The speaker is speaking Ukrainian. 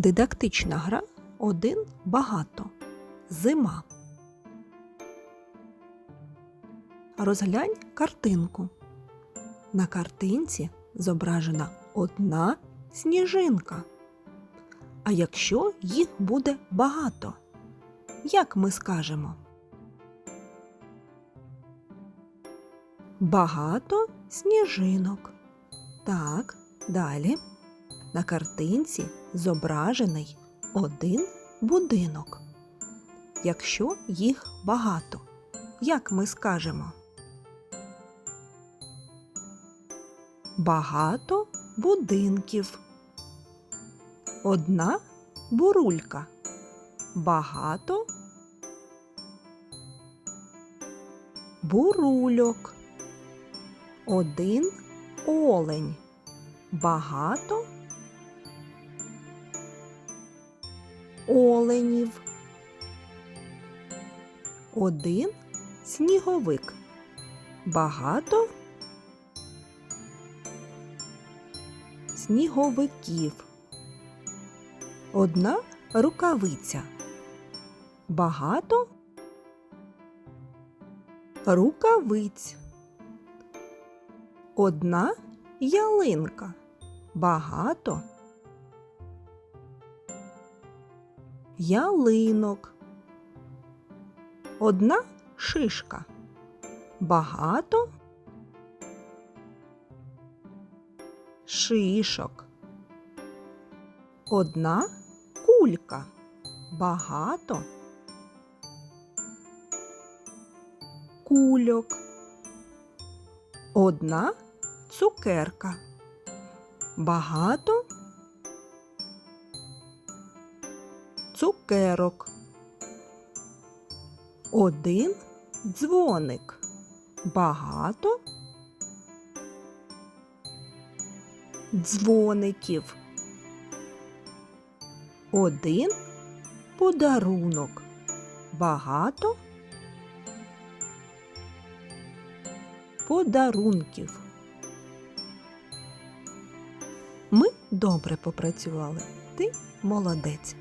Дидактична гра один багато. Зима. Розглянь картинку. На картинці зображена одна сніжинка. А якщо їх буде багато, як ми скажемо? Багато сніжинок. Так, далі. На картинці зображений один будинок. Якщо їх багато, як ми скажемо? Багато будинків. Одна бурулька. Багато бурульок. Один олень. Багато оленів. Один сніговик. Багато сніговиків. Одна рукавиця. Багато рукавиць. Одна ялинка. Багато ялинок. Одна шишка. Багато шишок. Одна кулька. Багато кульок. Одна цукерка. Багато цукерок. Один дзвоник. Багато дзвоників. Один подарунок. Багато подарунків. Ми добре попрацювали. Ти молодець.